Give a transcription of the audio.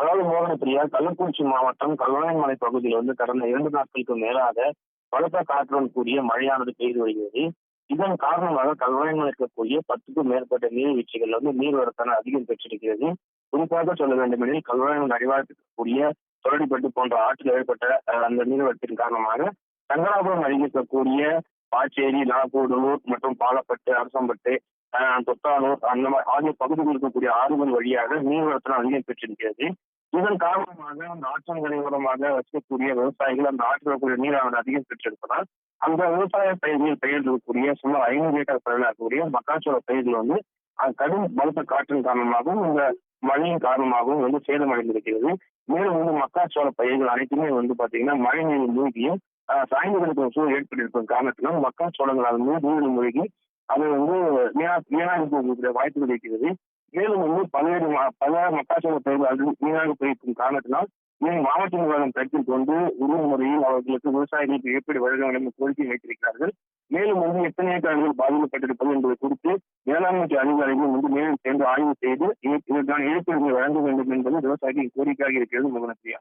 அதாவது மோகனப்பிரியா கள்ளக்குறிச்சி மாவட்டம் கல்லணைமலை பகுதியில் வந்து கடந்த இரண்டு நாட்களுக்கு மேலாக பலத்த காற்றுடன் கூடிய மழையானது பெய்து வருகிறது. இதன் காரணமாக கல்வாய்மலை இருக்கக்கூடிய பத்துக்கும் மேற்பட்ட நீர்வீழ்ச்சிகள் வந்து நீர்வரத்தான அதிகம் பெற்றிருக்கிறது. குறிப்பாக சொல்ல வேண்டுமெனில் கல்வாய்மலை அடிவாரத்தில் இருக்கக்கூடிய போன்ற ஆற்றில் ஏற்பட்ட அந்த நீர்வரத்தின் காரணமாக சங்கராபுரம் அருகே இருக்கக்கூடிய பாச்சேரி நாகூடலூர் மற்றும் பாலப்பட்டு அரசம்பட்டு தொத்தானூர் அந்த மாதிரி ஆகிய பகுதிகளில் இருக்கக்கூடிய ஆறுகள் வழியாக நீர்வரத்தன அதிகம் பெற்றிருக்கிறது. இதன் காரணமாக அந்த ஆற்றங்கரை ஓரமாக வசிக்கக்கூடிய விவசாயிகள் அந்த ஆற்றில் இருக்கக்கூடிய நீரானது அதிகம் பெற்றிருப்பதால் அந்த விவசாய பயிர்களில் பயிரிடக்கூடிய சுமார் ஐநூறு ஏக்கர் பயிரிடக்கூடிய மக்காச்சோள பயிர்கள் வந்து கடும் பலத்த காற்றின் காரணமாகவும் இந்த மழையின் காரணமாகவும் வந்து சேதமடைந்திருக்கிறது. மேலும் வந்து மக்காச்சோள பயிர்கள் அனைத்துமே வந்து பாத்தீங்கன்னா மழை நீர் மூழ்கியும் அஹ், சூழல் ஏற்பட்டிருக்கும் காரணத்தினால் மக்காச்சோளங்கள் அது மூழ்கி மூழ்கி அது வந்து வீணா வாய்ப்பு போகக்கூடிய வாய்ப்புகள் இருக்கிறது. மேலும் வந்து பல்வேறு பல்வேறு பல மக்காச்சோள பயிர்கள் அது வீணாக போயிருக்கும் காரணத்தினால் மேலும் மாவட்ட நிர்வாகம் கருத்தில் கொண்டு உரிய முறையில் அவர்களுக்கு விவசாயிகளுக்கு எப்படி வழங்க வேண்டும் என்று கோரிக்கை வைத்திருக்கிறார்கள். மேலும் வந்து எத்தனை ஏக்கர்கள் பாதிக்கப்பட்டிருப்பது என்பது குறித்து வேளாண்மை அதிகாரிகள் வந்து மேலும் சேர்ந்து ஆய்வு செய்து இதற்கான இழப்பீடுகளை வழங்க வேண்டும் என்பது விவசாயிகளின் கோரிக்கையாக இருக்கிறது முகனப்பிரியா